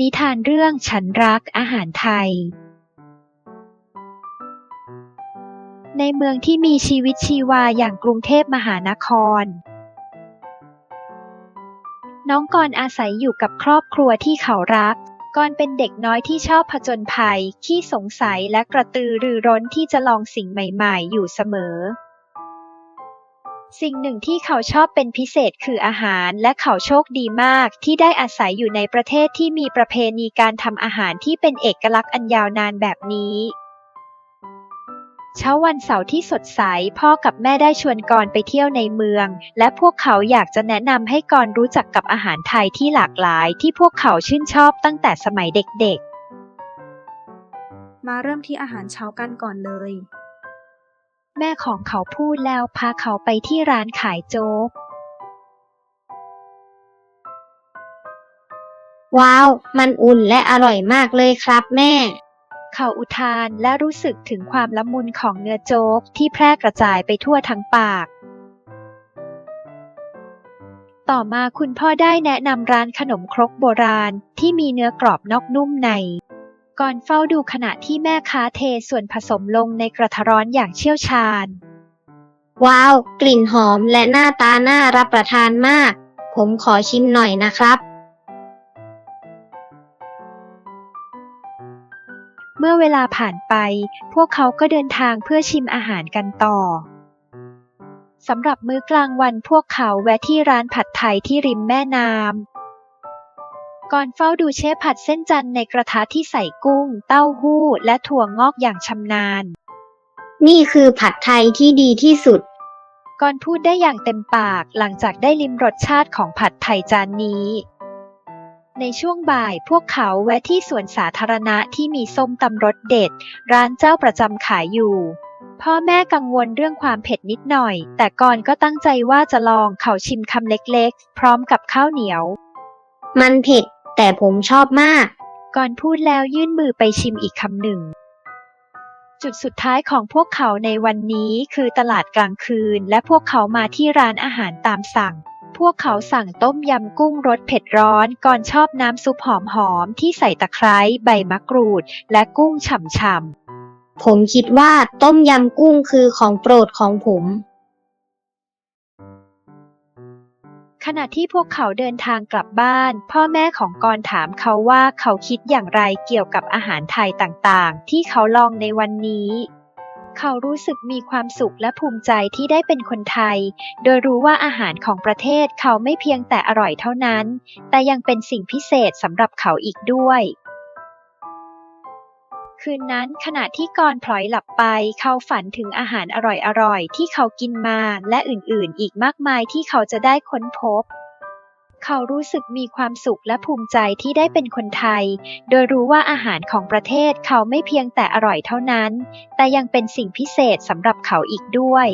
นิทานเรื่องฉันรักอาหารไทย ในเมืองที่มีชีวิตชีวาอย่างกรุงเทพมหานคร น้องกรณ์อาศัยอยู่กับครอบครัวที่เขารักกรณ์เป็นเด็กน้อยที่ชอบผจญภัยขี้สงสัยและกระตือรือร้นที่จะลองสิ่งใหม่ ๆ อยู่เสมอ สิ่งหนึ่งที่เขาชอบเป็นพิเศษคืออาหารและเขาโชคดีมากที่ได้อาศัยอยู่ในประเทศที่มีประเพณีการทำอาหารที่เป็นเอกลักษณ์อันยาวนานแบบนี้ เช้าวันเสาร์ที่สดใสพ่อกับแม่ได้ชวนกรไปเที่ยวในเมือง และพวกเขาอยากจะแนะนำให้กรรู้จักกับอาหารไทยที่หลากหลาย ที่พวกเขาชื่นชอบตั้งแต่สมัยเด็กๆ มาเริ่มที่อาหารเช้ากันก่อนเลย แม่ของเขาพูดแล้วพาเขาไปที่ร้านขายโจ๊ก ว้าว มันอุ่นและอร่อยมากเลยครับแม่ เขาอุทานและรู้สึกถึงความละมุนของเนื้อโจ๊กที่แพร่กระจายไปทั่วทั้งปาก ต่อมาคุณพ่อได้แนะนำร้านขนมครกโบราณที่มีเนื้อกรอบนอกนุ่มใน ก่อนเฝ้าดูขณะที่แม่ค้าเทส่วนผสมลงในกระทะร้อนอย่างเชี่ยวชาญ ว้าว กลิ่นหอมและหน้าตาน่ารับประทานมาก ผมขอชิมหน่อยนะครับ เมื่อเวลาผ่านไป พวกเขาก็เดินทางเพื่อชิมอาหารกันต่อสำหรับมื้อกลางวันพวกเขาแวะที่ร้านผัดไทยที่ริมแม่น้ำ ก่อนเฝ้าดูเชฟผัดเส้นจันทร์ในกระทะที่ใส่กุ้ง เต้าหู้ และถั่วงอกอย่างชำนาญ นี่คือผัดไทยที่ดีที่สุด ก่อนพูดได้อย่างเต็มปากหลังจากได้ลิมรสชาติของผัดไทยจานนี้ ในช่วงบ่ายพวกเขาแวะที่สวนสาธารณะที่มีส้มตำรสเด็ด ร้านเจ้าประจำขายอยู่ พ่อแม่กังวลเรื่องความเผ็ดนิดหน่อย แต่ก่อนก็ตั้งใจว่าจะลองเขาชิมคำเล็กๆ พร้อมกับข้าวเหนียวมันเผ็ด แต่ผมชอบมาก ก่อนพูดแล้วยื่นมือไปชิมอีกคำหนึ่ง จุดสุดท้ายของพวกเขาในวันนี้คือตลาดกลางคืน และพวกเขามาที่ร้านอาหารตามสั่ง พวกเขาสั่งต้มยำกุ้งรสเผ็ดร้อน ก่อนชอบน้ำซุปหอมๆที่ใส่ตะไคร้ใบมะกรูด และกุ้งฉ่ำผมคิดว่าต้มยำกุ้งคือของโปรดของผม ขณะที่พวกเขาเดินทางกลับบ้าน พ่อแม่ของกรถามเขาว่าเขาคิดอย่างไรเกี่ยวกับอาหารไทยต่างๆ ที่เขาลองในวันนี้เขารู้สึกมีความสุขและภูมิใจที่ได้เป็นคนไทย โดยรู้ว่าอาหารของประเทศเขาไม่เพียงแต่อร่อยเท่านั้น แต่ยังเป็นสิ่งพิเศษสำหรับเขาอีกด้วย คืนนั้นขณะที่กรพลอยหลับไป เขาฝันถึงอาหารอร่อยๆ ที่เขากินมาและอื่นๆ อีกมากมายที่เขาจะได้ค้นพบ เขารู้สึกมีความสุขและภูมิใจที่ได้เป็นคนไทย โดยรู้ว่าอาหารของประเทศเขาไม่เพียงแต่อร่อยเท่านั้น แต่ยังเป็นสิ่งพิเศษสำหรับเขาอีกด้วย